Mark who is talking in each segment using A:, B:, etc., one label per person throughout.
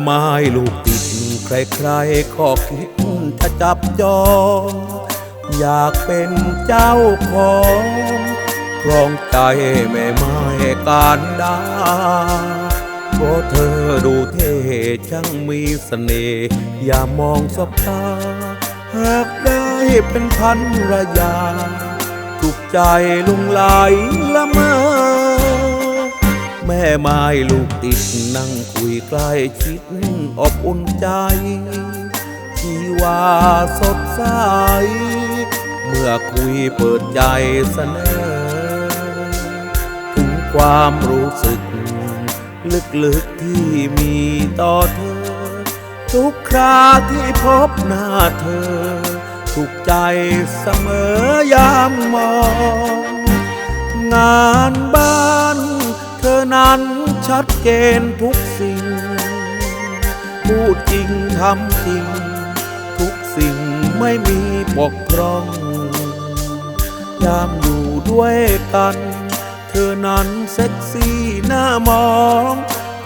A: ไม้ลูกติดใครๆก็คิดถ้าจับจองอยากเป็นเจ้าของครองใจแม่ไม้การดาเพราะเธอดูเท่ช่างมีสเสน่ห์อย่ามองสบตาหากได้เป็นพันรยาถูกใจลุงไหลละเมอ ไม้ลูกติดนั่งคุยใกล้ชิดอบอุ่นใจ ชีวาสดใส เมื่อคุยเปิดใจเสนอ ถึงความรู้สึก ลึกๆที่มีต่อเธอ ทุกคราที่พบหน้าเธอ ถูกใจเสมอยามมองง ชัดเจนทุกสิ่ง พูดจริงทำจริง ทุกสิ่งไม่มีบกพร่อง ยามอยู่ด้วยกัน เธอนั้นเซ็กซี่หน้ามอง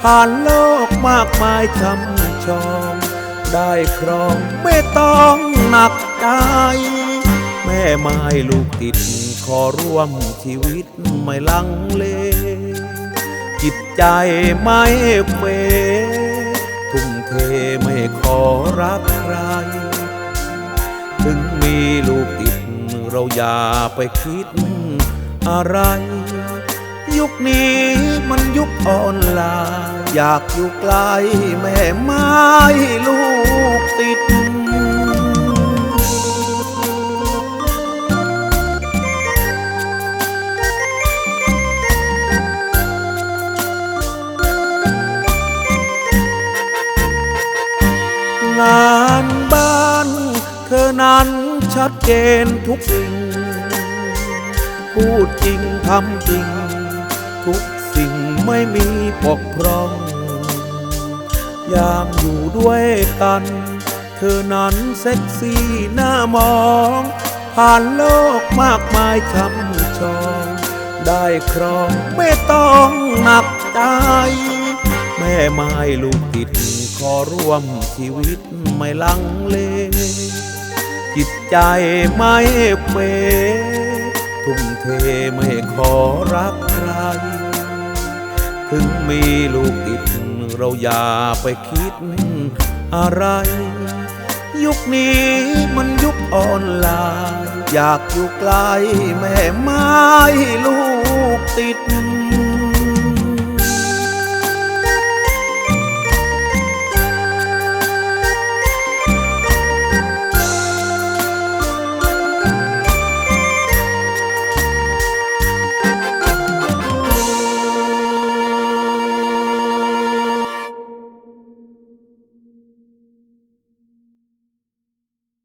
A: ผ่านโลกมากมายช้ำชอง ได้ครองไม่ต้องหนักใจแม่ไม้ลูกติดขอร่วมชีวิตไม่ลังเล จิตใจไม่เฟทุ่มเทไม่ขอรักใคร ถึงมีลูกติดเราอย่าไปคิดอะไร ยุคนี้มันยุคออนไลน์อยากอยู่ไกลแม่ไม้ลูกติด นั้นชัดเจนทุกสิ่ง พูดจริงทำจริง ทุกสิ่งไม่มีปกพร่อง ยามอยู่ด้วยกัน เธอนั้นเซ็กซี่หน้ามอง ผ่านโลกมากมายช้ำชอง ได้ครองไม่ต้องหนักใจ แม่ไม้ลูกติดขอร่วมชีวิตไม่ลังเล จิตใจไม่เฟทุ่มเทไม่ขอรักใคร ถึงมีลูกติดเราอย่าไปคิดอะไร ยุคนี้มันยุคออนไลน์ อยากอยู่ไกลแม่ไม้ลูกติด